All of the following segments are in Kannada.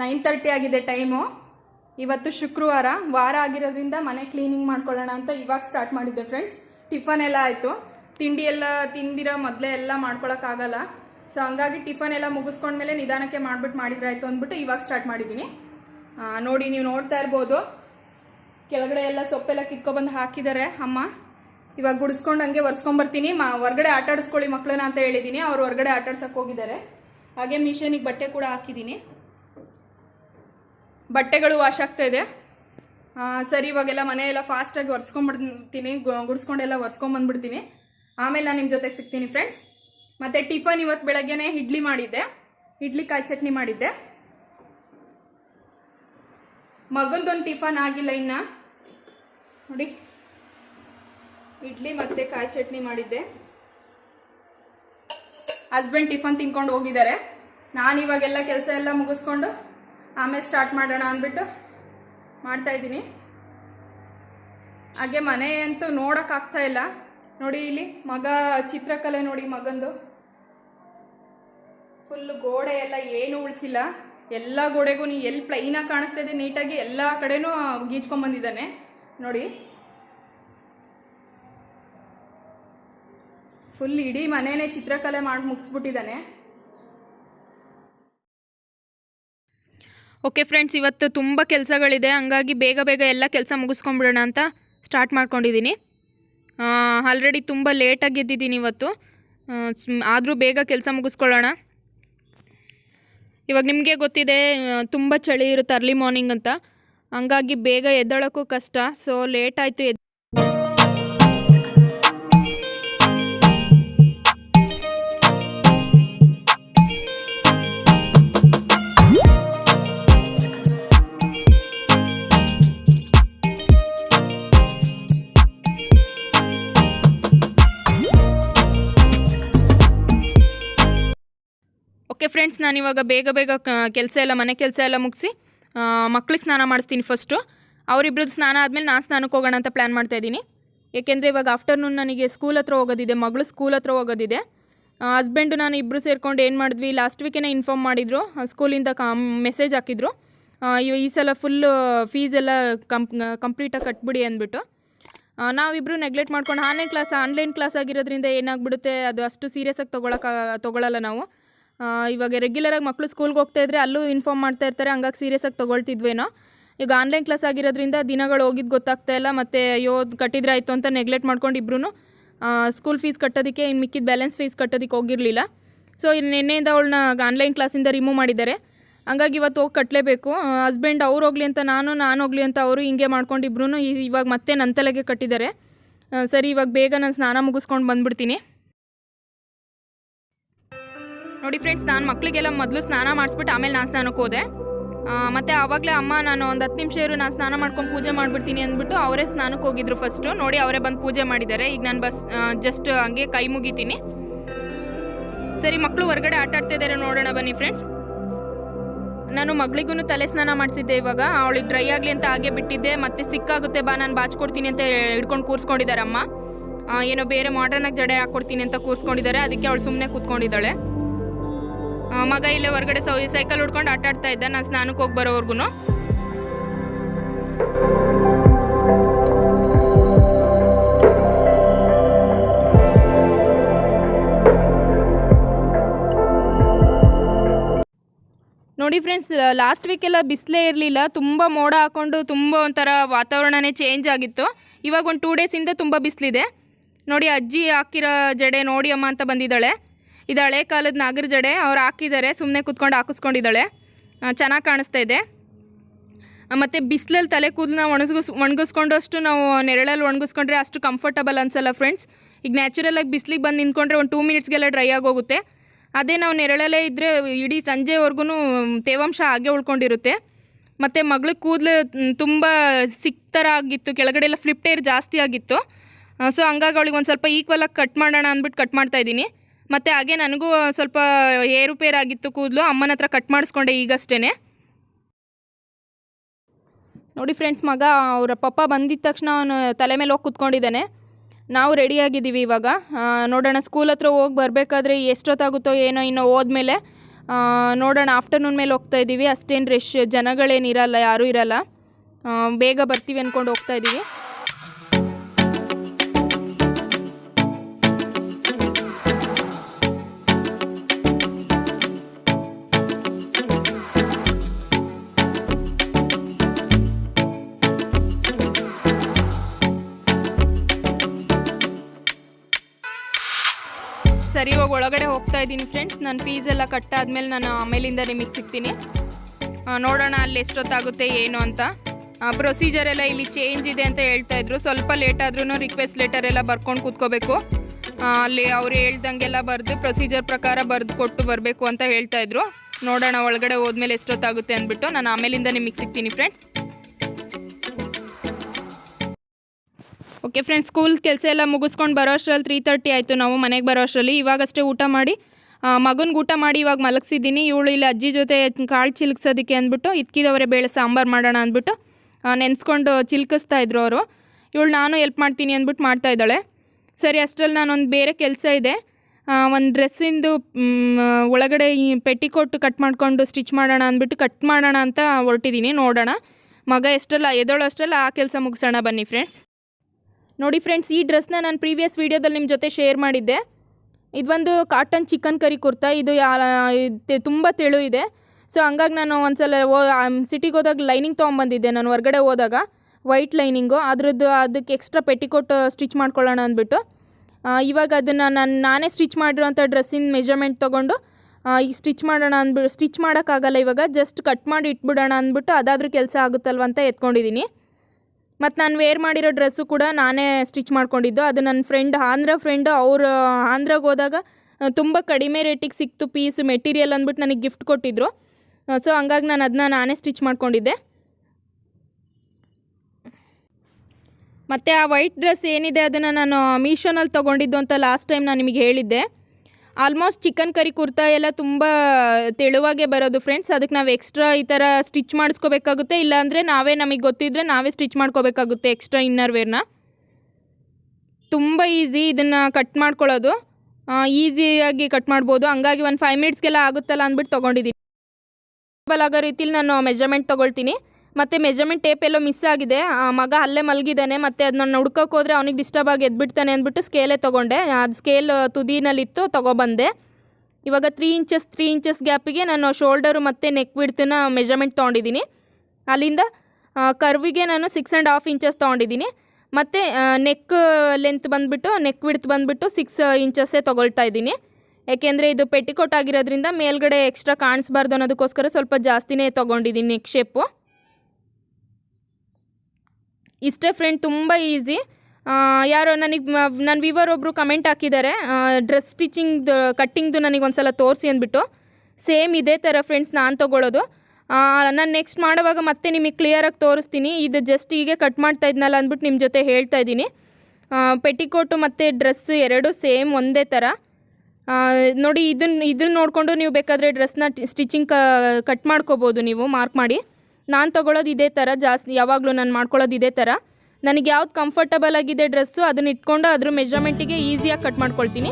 ನೈನ್ ತರ್ಟಿ ಆಗಿದೆ ಟೈಮು. ಇವತ್ತು ಶುಕ್ರವಾರ, ವಾರ ಆಗಿರೋದ್ರಿಂದ ಮನೆ ಕ್ಲೀನಿಂಗ್ ಮಾಡ್ಕೊಳ್ಳೋಣ ಅಂತ ಇವಾಗ ಸ್ಟಾರ್ಟ್ ಮಾಡಿದ್ದೆ ಫ್ರೆಂಡ್ಸ್. ಟಿಫನ್ ಎಲ್ಲ ಆಯಿತು. ತಿಂಡಿ ಎಲ್ಲ ತಿಂದಿರೋ ಮೊದಲೇ ಎಲ್ಲ ಮಾಡ್ಕೊಳಕ್ಕಾಗಲ್ಲ. ಸೊ ಹಂಗಾಗಿ ಟಿಫನ್ ಎಲ್ಲ ಮುಗಿಸ್ಕೊಂಡ್ಮೇಲೆ ನಿಧಾನಕ್ಕೆ ಮಾಡಿಬಿಟ್ಟು ಮಾಡಿದ್ರೆ ಆಯಿತು ಅಂದ್ಬಿಟ್ಟು ಇವಾಗ ಸ್ಟಾರ್ಟ್ ಮಾಡಿದ್ದೀನಿ. ನೋಡಿ, ನೀವು ನೋಡ್ತಾ ಇರ್ಬೋದು. ಕೆಳಗಡೆ ಎಲ್ಲ ಸೊಪ್ಪೆಲ್ಲ ಕಿತ್ಕೊಬಂದು ಹಾಕಿದ್ದಾರೆ ಅಮ್ಮ. ಇವಾಗ ಗುಡಿಸ್ಕೊಂಡು ಹಂಗೆ ಒರೆಸ್ಕೊಂಬರ್ತೀನಿ. ಮಾ, ಹೊರ್ಗಡೆ ಆಟ ಆಡಿಸ್ಕೊಳ್ಳಿ ಮಕ್ಕಳನ್ನ ಅಂತ ಹೇಳಿದ್ದೀನಿ. ಅವ್ರು ಹೊರ್ಗಡೆ ಆಟ ಹೋಗಿದ್ದಾರೆ. ಹಾಗೆ ಮಿಷನಿಗೆ ಬಟ್ಟೆ ಕೂಡ ಹಾಕಿದ್ದೀನಿ. ಬಟ್ಟೆಗಳು ವಾಶ್ ಆಗ್ತಾ ಇದೆ. ಸರಿ, ಇವಾಗೆಲ್ಲ ಮನೆಯೆಲ್ಲ ಫಾಸ್ಟಾಗಿ ಒರೆಸ್ಕೊಂಡ್ಬಿಡ್ತೀನಿ. ಗುಡಿಸ್ಕೊಂಡೆಲ್ಲ ಒರೆಸ್ಕೊಂಬಂದ್ಬಿಡ್ತೀನಿ ಆಮೇಲೆ ನಾನು ನಿಮ್ಮ ಜೊತೆಗೆ ಸಿಗ್ತೀನಿ ಫ್ರೆಂಡ್ಸ್ ಮತ್ತು ಟಿಫನ್ ಇವತ್ತು ಬೆಳಗ್ಗೆನೇ ಇಡ್ಲಿ ಮಾಡಿದ್ದೆ. ಇಡ್ಲಿ ಕಾಯಿ ಚಟ್ನಿ ಮಾಡಿದ್ದೆ. ಮಗಂದೊಂದು ಟಿಫನ್ ಆಗಿಲ್ಲ ಇನ್ನ. ನೋಡಿ. ಇಡ್ಲಿ ಮತ್ತೆ ಕಾಯಿ ಚಟ್ನಿ ಮಾಡಿದ್ದೆ. ಹಸ್ಬೆಂಡ್ ಟಿಫನ್ ತಿನ್ಕೊಂಡು ಹೋಗಿದ್ದಾರೆ. ನಾನು ಇವಾಗೆಲ್ಲ ಕೆಲಸ ಎಲ್ಲ ಮುಗಿಸ್ಕೊಂಡು ಆಮೇಲೆ ಸ್ಟಾರ್ಟ್ ಮಾಡೋಣ ಅಂದ್ಬಿಟ್ಟು ಮಾಡ್ತಾ ಇದ್ದೀನಿ. ಹಾಗೆ ಮನೆ ಅಂತೂ ನೋಡೋಕ್ಕಾಗ್ತಾ ಇಲ್ಲ. ನೋಡಿ ಇಲ್ಲಿ ಮಗ ಚಿತ್ರಕಲೆ ನೋಡಿ ಮಗಂದು. ಫುಲ್ ಗೋಡೆ ಎಲ್ಲ ಏನು ಉಳಿಸಿಲ್ಲ. ಎಲ್ಲ ಗೋಡೆಗೂ ನೀ ಎಲ್ಲಿ ಪ್ಲೈನಾಗಿ ಕಾಣಿಸ್ತಾ ಇದೆ ನೀಟಾಗಿ ಎಲ್ಲ ಕಡೆನೂ ಗೀಚ್ಕೊಂಡ್ಬಂದಿದ್ದಾನೆ ನೋಡಿ. ಫುಲ್ ಇಡೀ ಮನೇನೆ ಚಿತ್ರಕಲೆ ಮಾಡಿ ಮುಗಿಸ್ಬಿಟ್ಟಿದ್ದಾನೆ. ಓಕೆ ಫ್ರೆಂಡ್ಸ್ ಇವತ್ತು ತುಂಬ ಕೆಲಸಗಳಿದೆ. ಹಂಗಾಗಿ ಬೇಗ ಬೇಗ ಎಲ್ಲ ಕೆಲಸ ಮುಗಿಸ್ಕೊಂಬಿಡೋಣ ಅಂತ ಸ್ಟಾರ್ಟ್ ಮಾಡ್ಕೊಂಡಿದ್ದೀನಿ ಆಲ್ರೆಡಿ ತುಂಬ ಲೇಟಾಗಿ ಗೆದ್ದಿದ್ದೀನಿ ಇವತ್ತು. ಆದರೂ ಬೇಗ ಕೆಲಸ ಮುಗಿಸ್ಕೊಳ್ಳೋಣ. ಇವಾಗ ನಿಮಗೆ ಗೊತ್ತಿದೆ ತುಂಬ ಚಳಿ ಇರುತ್ತೆ ಅರ್ಲಿ ಮಾರ್ನಿಂಗ್ ಅಂತ. ಹಂಗಾಗಿ ಬೇಗ ಎದ್ದೊಳಕ್ಕೂ ಕಷ್ಟ. ಸೊ ಲೇಟ್ ಆಯಿತು ಎದ್ ಫ್ರೆಂಡ್ಸ್ ನಾನು ಇವಾಗ ಬೇಗ ಬೇಗ ಕೆಲಸ ಎಲ್ಲ, ಮನೆ ಕೆಲಸ ಎಲ್ಲ ಮುಗಿಸಿ ಮಕ್ಳಿಗೆ ಸ್ನಾನ ಮಾಡಿಸ್ತೀನಿ ಫಸ್ಟು ಅವರಿಬ್ರದ್ದು ಸ್ನಾನ ಆದಮೇಲೆ ನಾನು ಸ್ನಾನಕ್ಕೆ ಹೋಗೋಣ ಅಂತ ಪ್ಲ್ಯಾನ್ ಮಾಡ್ತಾ ಇದ್ದೀನಿ. ಏಕೆಂದರೆ ಇವಾಗ ಆಫ್ಟರ್ನೂನ್ ನನಗೆ ಸ್ಕೂಲ್ ಹತ್ರ ಹೋಗೋದಿದೆ, ಮಗಳು ಸ್ಕೂಲ್ ಹತ್ರ ಹೋಗೋದಿದೆ. ಹಸ್ಬೆಂಡು ನಾನು ಇಬ್ಬರು ಸೇರ್ಕೊಂಡು ಏನು ಮಾಡಿದ್ವಿ ಲಾಸ್ಟ್ ವೀಕೇನೆ ಇನ್ಫಾರ್ಮ್ ಮಾಡಿದರು ಸ್ಕೂಲಿಂದ ಕಾ ಮೆಸೇಜ್ ಹಾಕಿದ್ರು. ಇವ ಈ ಸಲ ಫುಲ್ಲು ಫೀಸ್ ಎಲ್ಲ ಕಂಪ್ ಕಂಪ್ಲೀಟಾಗಿ ಕಟ್ಬಿಡಿ ಅಂದ್ಬಿಟ್ಟು. ನಾವಿಬ್ಬರು ನೆಗ್ಲೆಕ್ಟ್ ಮಾಡ್ಕೊಂಡು, ಆನ್ಲೈನ್ ಕ್ಲಾಸ್ ಆನ್ಲೈನ್ ಕ್ಲಾಸ್ ಆಗಿರೋದ್ರಿಂದ ಏನಾಗ್ಬಿಡುತ್ತೆ, ಅದು ಅಷ್ಟು ಸೀರಿಯಸ್ಸಾಗಿ ತೊಗೊಳಕ್ಕೆ ತೊಗೊಳಲ್ಲ ನಾವು. ಇವಾಗ ರೆಗ್ಯುಲರಾಗಿ ಮಕ್ಕಳು ಸ್ಕೂಲ್ಗೆ ಹೋಗ್ತಾ ಇದ್ರೆ ಅಲ್ಲೂ ಇನ್ಫಾರ್ಮ್ ಮಾಡ್ತಾ ಇರ್ತಾರೆ, ಹಂಗಾಗಿ ಸೀರಿಯಸ್ಸಾಗಿ ತೊಗೊಳ್ತಿದ್ವೇನೋ. ಈಗ ಆನ್ಲೈನ್ ಕ್ಲಾಸ್ ಆಗಿರೋದ್ರಿಂದ ದಿನಗಳು ಹೋಗಿದ್ದು ಗೊತ್ತಾಗ್ತಾ ಇಲ್ಲ, ಮತ್ತು ಅಯ್ಯೋ ಕಟ್ಟಿದ್ರೆ ಆಯಿತು ಅಂತ ನೆಗ್ಲೆಕ್ಟ್ ಮಾಡ್ಕೊಂಡು ಸ್ಕೂಲ್ ಫೀಸ್ ಕಟ್ಟೋದಕ್ಕೆ ಇನ್ನು ಮಿಕ್ಕಿದ ಬ್ಯಾಲೆನ್ಸ್ ಫೀಸ್ ಕಟ್ಟೋದಕ್ಕೆ ಹೋಗಿರಲಿಲ್ಲ. ಸೊ ನಿನ್ನೆಯಿಂದ ಅವಳನ್ನ ಆನ್ಲೈನ್ ಕ್ಲಾಸಿಂದ ರಿಮೂವ್ ಮಾಡಿದ್ದಾರೆ. ಹಂಗಾಗಿ ಇವತ್ತು ಹೋಗಿ ಕಟ್ಟಲೇಬೇಕು ಹಸ್ಬೆಂಡ್ ಅವ್ರು ಹೋಗಲಿ ಅಂತ ನಾನು ನಾನು ಹೋಗ್ಲಿ ಅಂತ ಅವರು ಹಿಂಗೆ ಮಾಡ್ಕೊಂಡು ಇವಾಗ ಮತ್ತೆ ನನ್ನ ತಲೆಗೆ ಕಟ್ಟಿದ್ದಾರೆ. ಸರಿ, ಇವಾಗ ಬೇಗ ನಾನು ಸ್ನಾನ ಮುಗಿಸ್ಕೊಂಡು ಬಂದ್ಬಿಡ್ತೀನಿ. ನೋಡಿ ಫ್ರೆಂಡ್ಸ್ ನಾನು ಮಕ್ಕಳಿಗೆಲ್ಲ ಮೊದಲು ಸ್ನಾನ ಮಾಡಿಸ್ಬಿಟ್ಟು ಆಮೇಲೆ ನಾನು ಸ್ನಾನಕ್ಕೆ ಹೋದೆ. ಮತ್ತು ಆವಾಗಲೇ ಅಮ್ಮ, ನಾನು ಒಂದು ಹತ್ತು ನಿಮಿಷ ಇರು, ನಾನು ಸ್ನಾನ ಮಾಡ್ಕೊಂಡು ಪೂಜೆ ಮಾಡಿಬಿಡ್ತೀನಿ ಅಂದ್ಬಿಟ್ಟು ಅವರೇ ಸ್ನಾನಕ್ಕೆ ಹೋಗಿದ್ರು ಫಸ್ಟು ನೋಡಿ ಅವರೇ ಬಂದು ಪೂಜೆ ಮಾಡಿದ್ದಾರೆ. ಈಗ ನಾನು ಬಸ್ ಜಸ್ಟ್ ಹಂಗೆ ಕೈ ಮುಗಿತೀನಿ. ಸರಿ ಮಕ್ಕಳು ಹೊರಗಡೆ ಆಟ ಆಡ್ತಾ ನೋಡೋಣ ಬನ್ನಿ ಫ್ರೆಂಡ್ಸ್ ನಾನು ಮಗಳಿಗೂ ತಲೆ ಸ್ನಾನ ಮಾಡಿಸಿದ್ದೆ ಇವಾಗ. ಅವಳಿಗೆ ಡ್ರೈ ಆಗಲಿ ಅಂತ ಹಾಗೆ ಬಿಟ್ಟಿದ್ದೆ. ಮತ್ತೆ ಸಿಕ್ಕಾಗುತ್ತೆ, ಬಾ, ನಾನು ಬಾಚ್ಕೊಡ್ತೀನಿ ಅಂತ ಹಿಡ್ಕೊಂಡು ಕೂರಿಸ್ಕೊಂಡಿದ್ದಾರೆ ಅಮ್ಮ ಏನೋ ಬೇರೆ ಮಾಡ್ರನ್ನಾಗಿ ಜಡೆ ಹಾಕ್ಕೊಡ್ತೀನಿ ಅಂತ ಕೂರಿಸ್ಕೊಂಡಿದ್ದಾರೆ ಅದಕ್ಕೆ ಅವಳು ಸುಮ್ಮನೆ ಕೂತ್ಕೊಂಡಿದ್ದಾಳೆ. ಮಗ ಇಲ್ಲೇ ಹೊರಗಡೆ ಸೈ ಸೈಕಲ್ ಹುಡ್ಕೊಂಡು ಆಟ ಆಡ್ತಾ ಇದ್ದ. ನಾನು ಸ್ನಾನಕ್ಕೆ ಹೋಗಿ ಬರೋವರೆಗೂ ನೋಡಿ ಫ್ರೆಂಡ್ಸ್ ಲಾಸ್ಟ್ ವೀಕೆಲ್ಲ ಬಿಸಿಲೇ ಇರಲಿಲ್ಲ. ತುಂಬ ಮೋಡ ಹಾಕೊಂಡು ತುಂಬ ಒಂಥರ ವಾತಾವರಣನೇ ಚೇಂಜ್ ಆಗಿತ್ತು. ಇವಾಗ ಒಂದು ಟೂ ಡೇಸಿಂದ ತುಂಬ ಬಿಸಿಲಿದೆ. ನೋಡಿ ಅಜ್ಜಿ ಹಾಕಿರೋ ಜಡೆ ನೋಡಿ ಅಮ್ಮ ಅಂತ ಬಂದಿದ್ದಾಳೆ. ಇದು ಹಳೆ ಕಾಲದ ನಾಗರ ಜಡೆ, ಅವ್ರು ಹಾಕಿದ್ದಾರೆ ಸುಮ್ಮನೆ ಕುತ್ಕೊಂಡು ಹಾಕಿಸ್ಕೊಂಡಿದ್ದಾಳೆ. ಚೆನ್ನಾಗಿ ಕಾಣಿಸ್ತಾ ಇದೆ. ಮತ್ತು ಬಿಸಿಲಲ್ಲಿ ತಲೆ ಕೂದಲನ್ನ ಒಣಗಿಸ್, ಒಣಗಿಸ್ಕೊಂಡಷ್ಟು ನಾವು ನೆರಳಲ್ಲಿ ಒಣಗಿಸ್ಕೊಂಡ್ರೆ ಅಷ್ಟು ಕಂಫರ್ಟಬಲ್ ಅನ್ಸಲ್ಲ ಫ್ರೆಂಡ್ಸ್ ಈಗ ನ್ಯಾಚುರಲಾಗಿ ಬಿಸಿಲಿಗೆ ಬಂದು ನಿಂತ್ಕೊಂಡ್ರೆ ಒಂದು ಟೂ ಮಿನಿಟ್ಸ್ಗೆಲ್ಲ ಡ್ರೈ ಆಗೋಗುತ್ತೆ. ಅದೇ ನಾವು ನೆರಳಲ್ಲೇ ಇದ್ದರೆ ಇಡೀ ಸಂಜೆವರೆಗೂ ತೇವಾಂಶ ಹಾಗೆ ಉಳ್ಕೊಂಡಿರುತ್ತೆ. ಮತ್ತು ಮಗಳು ಕೂದಲು ತುಂಬ ಸಿಕ್ ಥರ ಆಗಿತ್ತು ಕೆಳಗಡೆ ಎಲ್ಲ ಫ್ಲಿಪ್ ಟೈರ್ ಜಾಸ್ತಿ ಆಗಿತ್ತು. ಸೊ ಹಂಗಾಗಿ ಅವಳಿಗೆ ಒಂದು ಸ್ವಲ್ಪ ಈಕ್ವಲಾಗಿ ಕಟ್ ಮಾಡೋಣ ಅಂದ್ಬಿಟ್ಟು ಕಟ್ ಮಾಡ್ತಾ ಇದ್ದೀನಿ. ಮತ್ತು ಹಾಗೆ ನನಗೂ ಸ್ವಲ್ಪ ಏರುಪೇರಾಗಿತ್ತು ಕೂದಲು, ಅಮ್ಮನ ಹತ್ರ ಕಟ್ ಮಾಡಿಸ್ಕೊಂಡೆ ಈಗಷ್ಟೇ ನೋಡಿ ಫ್ರೆಂಡ್ಸ್ ಮಗ, ಅವರ ಪಪ್ಪ ಬಂದಿದ್ದ ತಕ್ಷಣ ಅವನು ತಲೆ ಮೇಲೆ ಹೋಗಿ ಕುತ್ಕೊಂಡಿದ್ದಾನೆ. ನಾವು ರೆಡಿಯಾಗಿದ್ದೀವಿ ಇವಾಗ. ನೋಡೋಣ ಸ್ಕೂಲ್ ಹತ್ರ ಹೋಗಿ ಬರಬೇಕಾದ್ರೆ ಎಷ್ಟೊತ್ತಾಗುತ್ತೋ ಏನೋ ಇನ್ನೋ ಹೋದ್ಮೇಲೆ ನೋಡೋಣ ಆಫ್ಟರ್ನೂನ್ ಮೇಲೆ ಹೋಗ್ತಾ ಇದ್ದೀವಿ. ಅಷ್ಟೇನು ರಶ್ ಜನಗಳೇನಿರಲ್ಲ ಯಾರೂ ಇರಲ್ಲ. ಬೇಗ ಬರ್ತೀವಿ ಅಂದ್ಕೊಂಡು ಹೋಗ್ತಾ ಇದ್ದೀವಿ. ಸರಿ, ಇವಾಗ ಒಳಗಡೆ ಹೋಗ್ತಾ ಇದ್ದೀನಿ ಫ್ರೆಂಡ್ಸ್ ನನ್ನ ಫೀಸ್ ಎಲ್ಲ ಕಟ್ಟಾದ್ಮೇಲೆ ನಾನು ಆಮೇಲಿಂದ ನಿಮಗೆ ಸಿಗ್ತೀನಿ. ನೋಡೋಣ ಅಲ್ಲಿ ಎಷ್ಟೊತ್ತಾಗುತ್ತೆ, ಏನು ಅಂತ. ಪ್ರೊಸೀಜರ್ ಎಲ್ಲ ಇಲ್ಲಿ ಚೇಂಜ್ ಇದೆ ಅಂತ ಹೇಳ್ತಾ ಇದ್ರು. ಸ್ವಲ್ಪ ಲೇಟ್ ಆದ್ರೂ ರಿಕ್ವೆಸ್ಟ್ ಲೆಟರ್ ಎಲ್ಲ ಬರ್ಕೊಂಡು ಕೂತ್ಕೋಬೇಕು. ಅಲ್ಲಿ ಅವ್ರು ಹೇಳ್ದಂಗೆಲ್ಲ ಬರೆದು ಪ್ರೊಸೀಜರ್ ಪ್ರಕಾರ ಬರೆದು ಕೊಟ್ಟು ಬರಬೇಕು ಅಂತ ಹೇಳ್ತಾ ಇದ್ರು. ನೋಡೋಣ ಒಳಗಡೆ ಹೋದ್ಮೇಲೆ ಎಷ್ಟೊತ್ತಾಗುತ್ತೆ ಅಂದ್ಬಿಟ್ಟು. ನಾನು ಆಮೇಲಿಂದ ನಿಮಗೆ ಸಿಗ್ತೀನಿ ಫ್ರೆಂಡ್ಸ್ ಓಕೆ ಫ್ರೆಂಡ್ಸ್ ಸ್ಕೂಲ್ ಕೆಲಸ ಎಲ್ಲ ಮುಗಿಸ್ಕೊಂಡು ಬರೋ ಅಷ್ಟರಲ್ಲಿ ತ್ರೀ ತರ್ಟಿ ಆಯಿತು. ನಾವು ಮನೆಗೆ ಬರೋ ಅಷ್ಟರಲ್ಲಿ ಇವಾಗಷ್ಟೇ ಊಟ ಮಾಡಿ ಮಗನಿಗೆ ಊಟ ಮಾಡಿ ಇವಾಗ ಮಲಗಿಸಿದ್ದೀನಿ. ಇವಳು ಇಲ್ಲಿ ಅಜ್ಜಿ ಜೊತೆ ಕಾಳು ಚಿಲ್ಕ್ಸೋದಕ್ಕೆ ಅಂದ್ಬಿಟ್ಟು ಇದ್ಕಿದವರೇ ಬೇಳೆ ಸಾಂಬಾರು ಮಾಡೋಣ ಅಂದ್ಬಿಟ್ಟು ನೆನೆಸ್ಕೊಂಡು ಚಿಲ್ಕಿಸ್ತಾ ಇದ್ರು ಅವರು. ಇವಳು ನಾನು ಎಲ್ಪ್ ಮಾಡ್ತೀನಿ ಅಂದ್ಬಿಟ್ಟು ಮಾಡ್ತಾ ಇದ್ದಾಳೆ. ಸರಿ, ಅಷ್ಟರಲ್ಲಿ ನಾನೊಂದು ಬೇರೆ ಕೆಲಸ ಇದೆ. ಒಂದು ಡ್ರೆಸ್ಸಿಂದು ಒಳಗಡೆ ಈ ಪೆಟ್ಟಿಕೋಟ್ ಕಟ್ ಮಾಡಿಕೊಂಡು ಸ್ಟಿಚ್ ಮಾಡೋಣ ಅಂದ್ಬಿಟ್ಟು ಕಟ್ ಮಾಡೋಣ ಅಂತ ಹೊರಟಿದ್ದೀನಿ ನೋಡೋಣ. ಮಗ ಎಷ್ಟಲ್ಲ ಎದೋಳು ಅಷ್ಟಲ್ಲ ಆ ಕೆಲಸ ಮುಗಿಸೋಣ ಬನ್ನಿ ಫ್ರೆಂಡ್ಸ್ ನೋಡಿ ಫ್ರೆಂಡ್ಸ್ ಈ ಡ್ರೆಸ್ನ ನಾನು ಪ್ರೀವಿಯಸ್ ವೀಡಿಯೋದಲ್ಲಿ ನಿಮ್ಮ ಜೊತೆ ಶೇರ್ ಮಾಡಿದ್ದೆ. ಇದೊಂದು ಕಾಟನ್ ಚಿಕನ್ ಕರಿ ಕುರ್ತಾ, ಇದು ತುಂಬ ತೆಳು ಇದೆ. ಸೊ ಹಂಗಾಗಿ ನಾನು ಒಂದ್ಸಲ ಓ ಸಿಟಿಗೆ ಹೋದಾಗ ಲೈನಿಂಗ್ ತೊಗೊಂಬಂದಿದ್ದೆ ನಾನು, ಹೊರಗಡೆ ಹೋದಾಗ ವೈಟ್ ಲೈನಿಂಗು ಅದ್ರದ್ದು ಅದಕ್ಕೆ ಎಕ್ಸ್ಟ್ರಾ ಪೆಟಿಕೋಟ್ ಸ್ಟಿಚ್ ಮಾಡ್ಕೊಳ್ಳೋಣ ಅಂದ್ಬಿಟ್ಟು. ಇವಾಗ ಅದನ್ನು ನಾನು, ನಾನೇ ಸ್ಟಿಚ್ ಮಾಡಿರೋಂಥ ಡ್ರೆಸ್ಸಿನ ಮೆಜರ್ಮೆಂಟ್ ತೊಗೊಂಡು ಈಗ ಸ್ಟಿಚ್ ಮಾಡೋಣ ಅಂದ್ಬಿಟ್ಟು ಸ್ಟಿಚ್ ಮಾಡೋಕ್ಕಾಗಲ್ಲ ಇವಾಗ ಜಸ್ಟ್ ಕಟ್ ಮಾಡಿ ಇಟ್ಬಿಡೋಣ ಅಂದ್ಬಿಟ್ಟು ಅದಾದರೂ ಕೆಲಸ ಆಗುತ್ತಲ್ವ ಅಂತ ಎತ್ಕೊಂಡಿದ್ದೀನಿ. ಮತ್ತು ನಾನು ವೇರ್ ಮಾಡಿರೋ ಡ್ರೆಸ್ಸು ಕೂಡ ನಾನೇ ಸ್ಟಿಚ್ ಮಾಡ್ಕೊಂಡಿದ್ದು. ಅದು ನನ್ನ ಫ್ರೆಂಡ್ ಆಂಧ್ರ ಫ್ರೆಂಡ್ ಅವರು ಆಂಧ್ರಾಗೆ ಹೋದಾಗ ತುಂಬ ಕಡಿಮೆ ರೇಟಿಗೆ ಸಿಕ್ತು ಪೀಸ್ ಮೆಟೀರಿಯಲ್ ಅಂದ್ಬಿಟ್ಟು ನನಗೆ ಗಿಫ್ಟ್ ಕೊಟ್ಟಿದ್ರು. ಸೊ ಹಂಗಾಗಿ ನಾನು ಅದನ್ನ ನಾನೇ ಸ್ಟಿಚ್ ಮಾಡ್ಕೊಂಡಿದ್ದೆ. ಮತ್ತು ಆ ವೈಟ್ ಡ್ರೆಸ್ ಏನಿದೆ ಅದನ್ನು ನಾನು ಮೀಶೋನಲ್ಲಿ ತೊಗೊಂಡಿದ್ದು ಅಂತ ಲಾಸ್ಟ್ ಟೈಮ್ ನಾನು ನಿಮಗೆ ಹೇಳಿದ್ದೆ. ಆಲ್ಮೋಸ್ಟ್ ಚಿಕನ್ ಕರಿ ಕುರ್ತಾ ಎಲ್ಲ ತುಂಬ ತೆಳುವಾಗೆ ಬರೋದು ಫ್ರೆಂಡ್ಸ್ ಅದಕ್ಕೆ ನಾವು ಎಕ್ಸ್ಟ್ರಾ ಈ ಥರ ಸ್ಟಿಚ್ ಮಾಡಿಸ್ಕೋಬೇಕಾಗುತ್ತೆ. ಇಲ್ಲಾಂದರೆ ನಾವೇ ನಮಗೆ ಗೊತ್ತಿದ್ದರೆ ನಾವೇ ಸ್ಟಿಚ್ ಮಾಡ್ಕೋಬೇಕಾಗುತ್ತೆ ಎಕ್ಸ್ಟ್ರಾ ಇನ್ನರ್ ವೇರ್ನ ತುಂಬ ಈಸಿ ಇದನ್ನು ಕಟ್ ಮಾಡ್ಕೊಳ್ಳೋದು. ಈಸಿಯಾಗಿ ಕಟ್ ಮಾಡ್ಬೋದು. ಹಂಗಾಗಿ ಒಂದು ಫೈವ್ ಮಿನಿಟ್ಸ್ಗೆಲ್ಲ ಆಗುತ್ತಲ್ಲ ಅಂದ್ಬಿಟ್ಟು ತೊಗೊಂಡಿದ್ದೀನಿ ಆಗೋ ರೀತಿಲಿ ನಾನು ಮೆಜರ್ಮೆಂಟ್ ತೊಗೊಳ್ತೀನಿ. ಮತ್ತು ಮೆಜರ್ಮೆಂಟ್ ಟೇಪ್ ಎಲ್ಲೋ ಮಿಸ್ ಆಗಿದೆ. ಮಗ ಅಲ್ಲೇ ಮಲಗಿದ್ದಾನೆ, ಮತ್ತು ಅದನ್ನ ಹುಡ್ಕೋಕೆ ಹೋದರೆ ಅವನಿಗೆ ಡಿಸ್ಟರ್ಬ್ ಆಗಿ ಎದ್ಬಿಡ್ತಾನೆ ಅಂದ್ಬಿಟ್ಟು ಸ್ಕೇಲೇ ತೊಗೊಂಡೆ. ಅದು ಸ್ಕೇಲ್ ತುದಿನಲ್ಲಿತ್ತು, ತೊಗೊಬಂದೆ. ಇವಾಗ ತ್ರೀ ಇಂಚಸ್ ತ್ರೀ ಇಂಚಸ್ ಗ್ಯಾಪಿಗೆ ನಾನು ಶೋಲ್ಡರು ಮತ್ತು ನೆಕ್ ಬಿಡ್ತನ ಮೆಜರ್ಮೆಂಟ್ ತೊಗೊಂಡಿದ್ದೀನಿ. ಅಲ್ಲಿಂದ ಕರ್ವಿಗೆ ನಾನು ಸಿಕ್ಸ್ ಆ್ಯಂಡ್ ಹಾಫ್ ಇಂಚಸ್ ತೊಗೊಂಡಿದ್ದೀನಿ. ಮತ್ತು ನೆಕ್ ಲೆಂತ್ ಬಂದುಬಿಟ್ಟು ನೆಕ್ ವಿಡ್ತ್ ಬಂದುಬಿಟ್ಟು ಸಿಕ್ಸ್ ಇಂಚಸ್ಸೇ ತೊಗೊಳ್ತಾ ಇದ್ದೀನಿ. ಯಾಕೆಂದರೆ ಇದು ಪೆಟ್ಟಿಕೋಟ್ ಆಗಿರೋದ್ರಿಂದ ಮೇಲ್ಗಡೆ ಎಕ್ಸ್ಟ್ರಾ ಕಾಣಿಸ್ಬಾರ್ದು ಅನ್ನೋದಕ್ಕೋಸ್ಕರ ಸ್ವಲ್ಪ ಜಾಸ್ತಿನೇ ತೊಗೊಂಡಿದ್ದೀನಿ ನೆಕ್ ಶೇಪು ಇಷ್ಟೇ ಫ್ರೆಂಡ್ ತುಂಬ ಈಸಿ. ಯಾರೋ ನನಗೆ ನನ್ನ ವಿವರ್ ಒಬ್ಬರು ಕಮೆಂಟ್ ಹಾಕಿದ್ದಾರೆ. ಡ್ರೆಸ್ ಸ್ಟಿಚಿಂಗ್ದು ಕಟ್ಟಿಂಗ್ದು ನನಗೆ ಒಂದು ಸಲ ತೋರಿಸಿ ಅಂದ್ಬಿಟ್ಟು. ಸೇಮ್ ಇದೇ ಥರ ಫ್ರೆಂಡ್ಸ್ ನಾನು ತೊಗೊಳ್ಳೋದು ನಾನು ನೆಕ್ಸ್ಟ್ ಮಾಡೋವಾಗ ಮತ್ತೆ ನಿಮಗೆ ಕ್ಲಿಯರಾಗಿ ತೋರಿಸ್ತೀನಿ. ಇದು ಜಸ್ಟ್ ಹೀಗೆ ಕಟ್ ಮಾಡ್ತಾ ಇದ್ನಲ್ಲ ಅಂದ್ಬಿಟ್ಟು ನಿಮ್ಮ ಜೊತೆ ಹೇಳ್ತಾ ಇದ್ದೀನಿ. ಪೆಟಿಕೋಟು ಮತ್ತು ಡ್ರೆಸ್ಸು ಎರಡೂ ಸೇಮ್ ಒಂದೇ ಥರ ನೋಡಿ ಇದನ್ನ ಇದನ್ನ ನೋಡಿಕೊಂಡು ನೀವು ಬೇಕಾದರೆ ಡ್ರೆಸ್ನ ಸ್ಟಿಚಿಂಗ್ ಕಟ್ ಮಾಡ್ಕೋಬೋದು ನೀವು, ಮಾರ್ಕ್ ಮಾಡಿ. ನಾನು ತೊಗೊಳೋದು ಇದೇ ಥರ ಜಾಸ್ತಿ ಯಾವಾಗಲೂ ನಾನು ಮಾಡ್ಕೊಳ್ಳೋದು ಇದೇ ಥರ ನನಗೆ ಯಾವ್ದು ಕಂಫರ್ಟಬಲ್ ಆಗಿದೆ ಡ್ರೆಸ್ಸು ಅದನ್ನ ಇಟ್ಕೊಂಡು ಅದ್ರ ಮೆಜರ್ಮೆಂಟಿಗೆ ಈಸಿಯಾಗಿ ಕಟ್ ಮಾಡ್ಕೊಳ್ತೀನಿ.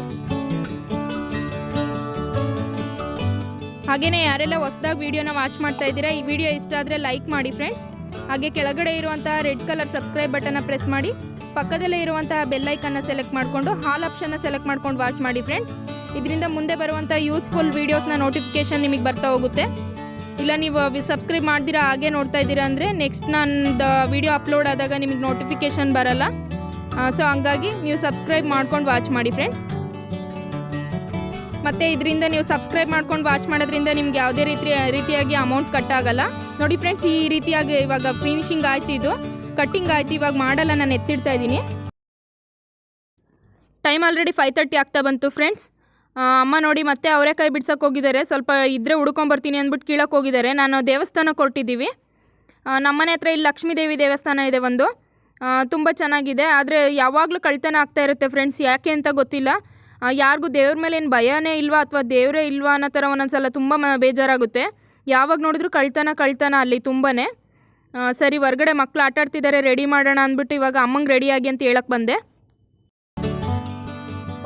ಹಾಗೆಯೇ ಯಾರೆಲ್ಲ ಹೊಸದಾಗಿ ವೀಡಿಯೋನ ವಾಚ್ ಮಾಡ್ತಾ ಇದ್ದೀರಾ, ಈ ವಿಡಿಯೋ ಇಷ್ಟ ಆದರೆ ಲೈಕ್ ಮಾಡಿ ಫ್ರೆಂಡ್ಸ್ ಹಾಗೆ ಕೆಳಗಡೆ ಇರುವಂತಹ ರೆಡ್ ಕಲರ್ ಸಬ್ಸ್ಕ್ರೈಬ್ ಬಟನ್ನ ಪ್ರೆಸ್ ಮಾಡಿ. ಪಕ್ಕದಲ್ಲೇ ಇರುವಂತಹ ಬೆಲ್ಲೈಕನ್ನ ಸೆಲೆಕ್ಟ್ ಮಾಡಿಕೊಂಡು, ಹಾಲ್ ಆಪ್ಷನ್ನ ಸೆಲೆಕ್ಟ್ ಮಾಡ್ಕೊಂಡು ವಾಚ್ ಮಾಡಿ ಫ್ರೆಂಡ್ಸ್ ಇದರಿಂದ ಮುಂದೆ ಬರುವಂಥ ಯೂಸ್ಫುಲ್ ವೀಡಿಯೋಸ್ನ ನೋಟಿಫಿಕೇಶನ್ ನಿಮಗೆ ಬರ್ತಾ ಹೋಗುತ್ತೆ. ಇಲ್ಲ, ನೀವು ಸಬ್ಸ್ಕ್ರೈಬ್ ಮಾಡ್ದಿರಾ ಹಾಗೆ ನೋಡ್ತಾ ಇದ್ದೀರಾ ಅಂದರೆ ನೆಕ್ಸ್ಟ್ ನಂದು ವಿಡಿಯೋ ಅಪ್ಲೋಡ್ ಆದಾಗ ನಿಮಗೆ ನೋಟಿಫಿಕೇಷನ್ ಬರಲ್ಲ. ಸೊ ಹಂಗಾಗಿ ನೀವು ಸಬ್ಸ್ಕ್ರೈಬ್ ಮಾಡ್ಕೊಂಡು ವಾಚ್ ಮಾಡಿ ಫ್ರೆಂಡ್ಸ್ ಮತ್ತು ಇದರಿಂದ ನೀವು ಸಬ್ಸ್ಕ್ರೈಬ್ ಮಾಡ್ಕೊಂಡು ವಾಚ್ ಮಾಡೋದ್ರಿಂದ ನಿಮ್ಗೆ ಯಾವುದೇ ರೀತಿ, ರೀತಿಯಾಗಿ ಅಮೌಂಟ್ ಕಟ್ಟಾಗಲ್ಲ ನೋಡಿ ಫ್ರೆಂಡ್ಸ್ ಈ ರೀತಿಯಾಗಿ ಇವಾಗ ಫಿನಿಶಿಂಗ್ ಆಯ್ತು ಇದು. ಕಟ್ಟಿಂಗ್ ಆಯ್ತು, ಇವಾಗ ಮಾಡಲ್ಲ, ನಾನು ಎತ್ತಿಡ್ತಾ ಇದ್ದೀನಿ. ಟೈಮ್ ಆಲ್ರೆಡಿ ಫೈವ್ ತರ್ಟಿ ಆಗ್ತಾ ಬಂತು ಫ್ರೆಂಡ್ಸ್ ಅಮ್ಮ ನೋಡಿ ಮತ್ತೆ ಅವರೆಕಾಯಿ ಬಿಡ್ಸಕ್ಕೆ ಹೋಗಿದ್ದಾರೆ. ಸ್ವಲ್ಪ ಇದ್ದರೆ ಹುಡ್ಕೊಂಬರ್ತೀನಿ ಅಂದ್ಬಿಟ್ಟು ಕೀಳಕ್ಕೆ ಹೋಗಿದ್ದಾರೆ. ನಾನು ದೇವಸ್ಥಾನಕ್ಕೆ ಹೊರಟಿದ್ದೀವಿ ನಮ್ಮನೆ ಹತ್ರ ಇಲ್ಲಿ ಲಕ್ಷ್ಮೀ ದೇವಿ ದೇವಸ್ಥಾನ ಇದೆ ಒಂದು. ತುಂಬ ಚೆನ್ನಾಗಿದೆ. ಆದರೆ ಯಾವಾಗಲೂ ಕಳ್ತನ ಆಗ್ತಾ ಇರುತ್ತೆ ಫ್ರೆಂಡ್ಸ್ ಯಾಕೆ ಅಂತ ಗೊತ್ತಿಲ್ಲ. ಯಾರಿಗೂ ದೇವ್ರ ಮೇಲೆ ಏನು ಭಯನೇ ಇಲ್ವಾ ಅಥವಾ ದೇವರೇ ಇಲ್ವಾ ಅನ್ನೋ ಥರ ಒಂದೊಂದ್ಸಲ ತುಂಬ ಮ, ಬೇಜಾರಾಗುತ್ತೆ. ಯಾವಾಗ ನೋಡಿದ್ರು ಕಳ್ತನ ಕಳ್ತನ ಅಲ್ಲಿ ತುಂಬಾ ಸರಿ, ಹೊರ್ಗಡೆ ಮಕ್ಕಳು ಆಟಾಡ್ತಿದ್ದಾರೆ ರೆಡಿ ಮಾಡೋಣ ಅಂದ್ಬಿಟ್ಟು ಇವಾಗ ಅಮ್ಮಂಗೆ ರೆಡಿಯಾಗಿ ಅಂತ ಹೇಳಕ್ಕೆ ಬಂದೆ.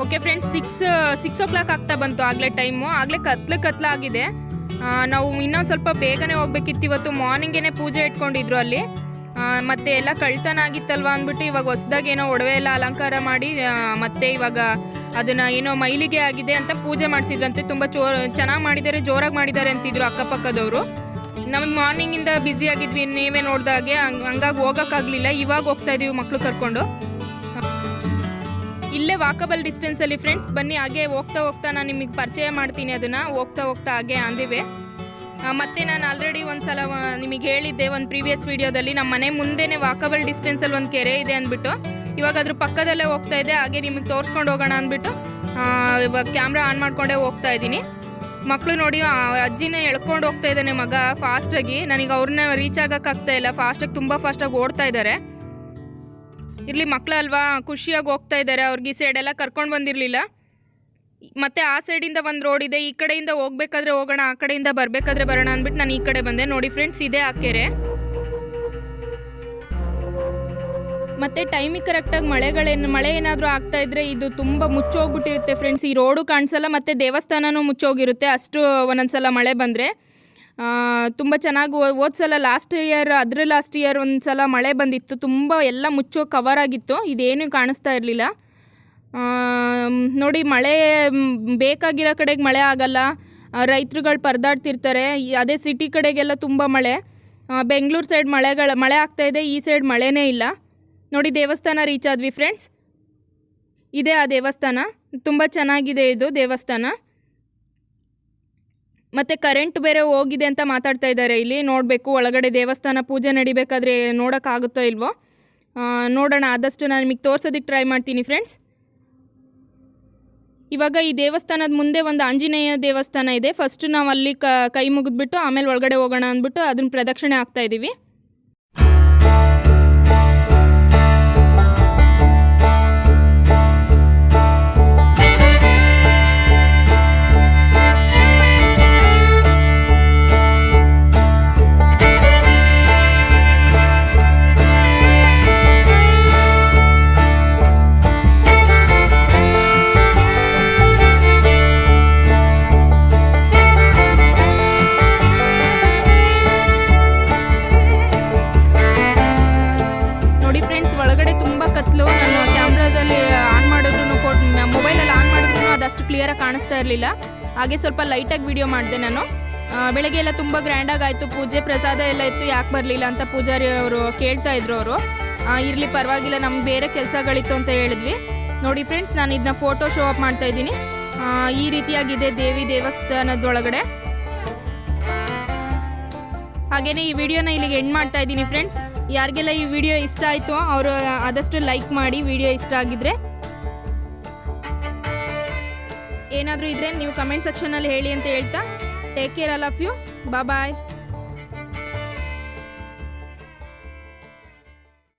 Okay friends six six o'clock ಆಗ್ತಾ ಬಂತು. ಆಗಲೇ ಟೈಮು ಆಗಲೇ ಕತ್ಲೆ ಕತ್ಲ ಆಗಿದೆ. ನಾವು ಇನ್ನೊಂದು ಸ್ವಲ್ಪ ಬೇಗನೆ ಹೋಗ್ಬೇಕಿತ್ತು. ಇವತ್ತು ಮಾರ್ನಿಂಗೇನೆ ಪೂಜೆ ಇಟ್ಕೊಂಡಿದ್ರು ಅಲ್ಲಿ. ಮತ್ತೆ ಎಲ್ಲ ಕಳ್ತನ ಆಗಿತ್ತಲ್ವ ಅಂದ್ಬಿಟ್ಟು ಇವಾಗ ಹೊಸ್ದಾಗಿ ಏನೋ ಒಡವೆ ಎಲ್ಲ ಅಲಂಕಾರ ಮಾಡಿ ಮತ್ತೆ ಇವಾಗ ಅದನ್ನ ಏನೋ ಮೈಲಿಗೆ ಆಗಿದೆ ಅಂತ ಪೂಜೆ ಮಾಡಿಸಿದ್ರಂತೆ. ತುಂಬ ಚೋ, ಚೆನ್ನಾಗಿ ಮಾಡಿದ್ದಾರೆ, ಜೋರಾಗಿ ಮಾಡಿದ್ದಾರೆ ಅಂತಿದ್ರು ಅಕ್ಕಪಕ್ಕದವರು. ನಮಗೆ ಮಾರ್ನಿಂಗಿಂದ ಬ್ಯುಸಿ ಆಗಿದ್ವಿ, ನೀವೇ ನೋಡಿದಾಗೆ. ಹಂಗ್- ಹಂಗಾಗಿ ಹೋಗೋಕ್ಕಾಗಲಿಲ್ಲ. ಇವಾಗ ಹೋಗ್ತಾ ಇದೀವಿ ಮಕ್ಕಳು ಕರ್ಕೊಂಡು. ಇಲ್ಲೇ ವಾಕಬಲ್ ಡಿಸ್ಟೆನ್ಸಲ್ಲಿ ಫ್ರೆಂಡ್ಸ್ ಬನ್ನಿ, ಹಾಗೆ ಹೋಗ್ತಾ ಹೋಗ್ತಾ ನಾನು ನಿಮಗೆ ಪರಿಚಯ ಮಾಡ್ತೀನಿ ಅದನ್ನು. ಹೋಗ್ತಾ ಹೋಗ್ತಾ ಹಾಗೆ ಅಂದಿವೆ. ಮತ್ತೆ ನಾನು ಆಲ್ರೆಡಿ ಒಂದು ಸಲ ನಿಮಗೆ ಹೇಳಿದ್ದೆ ಒಂದು ಪ್ರೀವಿಯಸ್ ವೀಡಿಯೋದಲ್ಲಿ ನಮ್ಮ ಮನೆ ಮುಂದೆನೇ ವಾಕಬಲ್ ಡಿಸ್ಟೆನ್ಸಲ್ಲಿ ಒಂದು ಕೆರೆ ಇದೆ ಅಂದ್ಬಿಟ್ಟು. ಇವಾಗ ಅದ್ರ ಪಕ್ಕದಲ್ಲೇ ಹೋಗ್ತಾ ಇದೆ, ಹಾಗೆ ನಿಮಗೆ ತೋರಿಸ್ಕೊಂಡು ಹೋಗೋಣ ಅಂದ್ಬಿಟ್ಟು ಇವಾಗ ಕ್ಯಾಮ್ರಾ ಆನ್ ಮಾಡಿಕೊಂಡೇ ಹೋಗ್ತಾ ಇದ್ದೀನಿ. ಮಕ್ಕಳು ನೋಡಿ ಅಜ್ಜಿನೇ ಎಳ್ಕೊಂಡು ಹೋಗ್ತಾ ಇದ್ದಾನೆ ಮಗ ಫಾಸ್ಟಾಗಿ ನನಗೆ ಅವ್ರನ್ನ ರೀಚ್ ಆಗೋಕ್ಕಾಗ್ತಾ ಇಲ್ಲ ಫಾಸ್ಟಾಗಿ ತುಂಬ ಫಾಸ್ಟಾಗಿ ಓಡ್ತಾ ಇದ್ದಾರೆ ಇರ್ಲಿ, ಮಕ್ಳು ಅಲ್ವಾ? ಖುಷಿಯಾಗಿ ಹೋಗ್ತಾ ಇದ್ದಾರೆ ಅವ್ರಿಗೆ ಈ ಸೈಡೆಲ್ಲ ಕರ್ಕೊಂಡು ಬಂದಿರಲಿಲ್ಲ. ಮತ್ತೆ ಆ ಸೈಡಿಂದ ಒಂದು ರೋಡ್ ಇದೆ. ಈ ಕಡೆಯಿಂದ ಹೋಗ್ಬೇಕಾದ್ರೆ ಹೋಗೋಣ, ಆ ಕಡೆಯಿಂದ ಬರಬೇಕಾದ್ರೆ ಬರೋಣ ಅಂದ್ಬಿಟ್ಟು ನಾನು ಈ ಕಡೆ ಬಂದೆ. ನೋಡಿ ಫ್ರೆಂಡ್ಸ್ ಇದೆ ಆ ಕೆರೆ. ಮತ್ತೆ ಟೈಮಿಗೆ ಕರೆಕ್ಟಾಗಿ ಮಳೆಗಳೇನು ಮಳೆ ಏನಾದರೂ ಆಗ್ತಾ ಇದ್ರೆ ಇದು ತುಂಬ ಮುಚ್ಚೋಗ್ಬಿಟ್ಟಿರುತ್ತೆ ಫ್ರೆಂಡ್ಸ್ ಈ ರೋಡು ಕಾಣಿಸಲ್ಲ, ಮತ್ತು ದೇವಸ್ಥಾನನೂ ಮುಚ್ಚೋಗಿರುತ್ತೆ. ಅಷ್ಟು ಒಂದೊಂದ್ಸಲ ಮಳೆ ಬಂದರೆ. ತುಂಬ ಚೆನ್ನಾಗಿ ಹೋದ ಸಲ ಲಾಸ್ಟ್ ಇಯರ್ ಅದ್ರ ಲಾಸ್ಟ್ ಇಯರ್ ಒಂದು ಸಲ ಮಳೆ ಬಂದಿತ್ತು. ತುಂಬ ಎಲ್ಲ ಮುಚ್ಚೋ ಕವರ್ ಆಗಿತ್ತು. ಇದೇನು ಕಾಣಿಸ್ತಾ ಇರಲಿಲ್ಲ. ನೋಡಿ ಮಳೆ ಬೇಕಾಗಿರೋ ಕಡೆಗೆ ಮಳೆ ಆಗಲ್ಲ. ರೈತರುಗಳು ಪರದಾಡ್ತಿರ್ತಾರೆ. ಅದೇ ಸಿಟಿ ಕಡೆಗೆಲ್ಲ ತುಂಬ ಮಳೆ. ಬೆಂಗಳೂರು ಸೈಡ್ ಮಳೆಗಳ, ಮಳೆ ಆಗ್ತಾ ಇದೆ. ಈ ಸೈಡ್ ಮಳೆನೇ ಇಲ್ಲ. ನೋಡಿ ದೇವಸ್ಥಾನ ರೀಚ್ ಆದ್ವಿ ಫ್ರೆಂಡ್ಸ್ ಇದೆ ಆ ದೇವಸ್ಥಾನ. ತುಂಬ ಚೆನ್ನಾಗಿದೆ ಇದು ದೇವಸ್ಥಾನ. ಮತ್ತು ಕರೆಂಟ್ ಬೇರೆ ಹೋಗಿದೆ ಅಂತ ಮಾತಾಡ್ತಾ ಇದ್ದಾರೆ. ಇಲ್ಲಿ ನೋಡಬೇಕು, ಒಳಗಡೆ ದೇವಸ್ಥಾನ ಪೂಜೆ ನಡಿಬೇಕಾದ್ರೆ ನೋಡೋಕ್ಕಾಗುತ್ತೋ ಇಲ್ವೋ? ನೋಡೋಣ, ಆದಷ್ಟು ನಾನು ನಿಮಗೆ ತೋರ್ಸೋದಕ್ಕೆ ಟ್ರೈ ಮಾಡ್ತೀನಿ ಫ್ರೆಂಡ್ಸ್ ಇವಾಗ ಈ ದೇವಸ್ಥಾನದ ಮುಂದೆ ಒಂದು ಆಂಜನೇಯ ದೇವಸ್ಥಾನ ಇದೆ. ಫಸ್ಟ್ ನಾವು ಅಲ್ಲಿ ಕ, ಕೈ ಮುಗಿದ್ಬಿಟ್ಟು ಆಮೇಲೆ ಒಳಗಡೆ ಹೋಗೋಣ ಅಂದ್ಬಿಟ್ಟು ಅದನ್ನ ಪ್ರದಕ್ಷಿಣೆ ಆಗ್ತಾ ಇದ್ದೀವಿ ಕ್ಲಿಯರಾಗಿ ಕಾಣಿಸ್ತಾ ಇರಲಿಲ್ಲ. ಹಾಗೆ ಸ್ವಲ್ಪ ಲೈಟಾಗಿ ವಿಡಿಯೋ ಮಾಡಿದೆ ನಾನು. ಬೆಳಗ್ಗೆ ಎಲ್ಲ ತುಂಬ ಗ್ರ್ಯಾಂಡಾಗಿ ಆಯಿತು. ಪೂಜೆ ಪ್ರಸಾದ ಎಲ್ಲ ಇತ್ತು, ಯಾಕೆ ಬರಲಿಲ್ಲ ಅಂತ ಪೂಜಾರಿ ಅವರು ಕೇಳ್ತಾ ಇದ್ರು ಅವರು. ಇರಲಿ ಪರವಾಗಿಲ್ಲ, ನಮ್ಗೆ ಬೇರೆ ಕೆಲಸಗಳಿತ್ತು ಅಂತ ಹೇಳಿದ್ವಿ. ನೋಡಿ ಫ್ರೆಂಡ್ಸ್ ನಾನು ಇದನ್ನ ಫೋಟೋ ಶೋ ಅಪ್ ಮಾಡ್ತಾ ಇದ್ದೀನಿ. ಈ ರೀತಿಯಾಗಿದೆ ದೇವಿ ದೇವಸ್ಥಾನದೊಳಗಡೆ. ಹಾಗೇನೇ ಈ ವಿಡಿಯೋನ ಇಲ್ಲಿಗೆ ಎಂಡ್ ಮಾಡ್ತಾ ಇದ್ದೀನಿ ಫ್ರೆಂಡ್ಸ್ ಯಾರಿಗೆಲ್ಲ ಈ ವಿಡಿಯೋ ಇಷ್ಟ ಆಯಿತು ಅವರು ಆದಷ್ಟು ಲೈಕ್ ಮಾಡಿ ವಿಡಿಯೋ ಇಷ್ಟ ಆಗಿದ್ರೆ ಏನಾದರೂ ಇದ್ರೆ ನೀವು ಕಮೆಂಟ್ ಸೆಕ್ಷನಲ್ಲಿ ಹೇಳಿ ಅಂತ ಹೇಳ್ತಾ take care all of you bye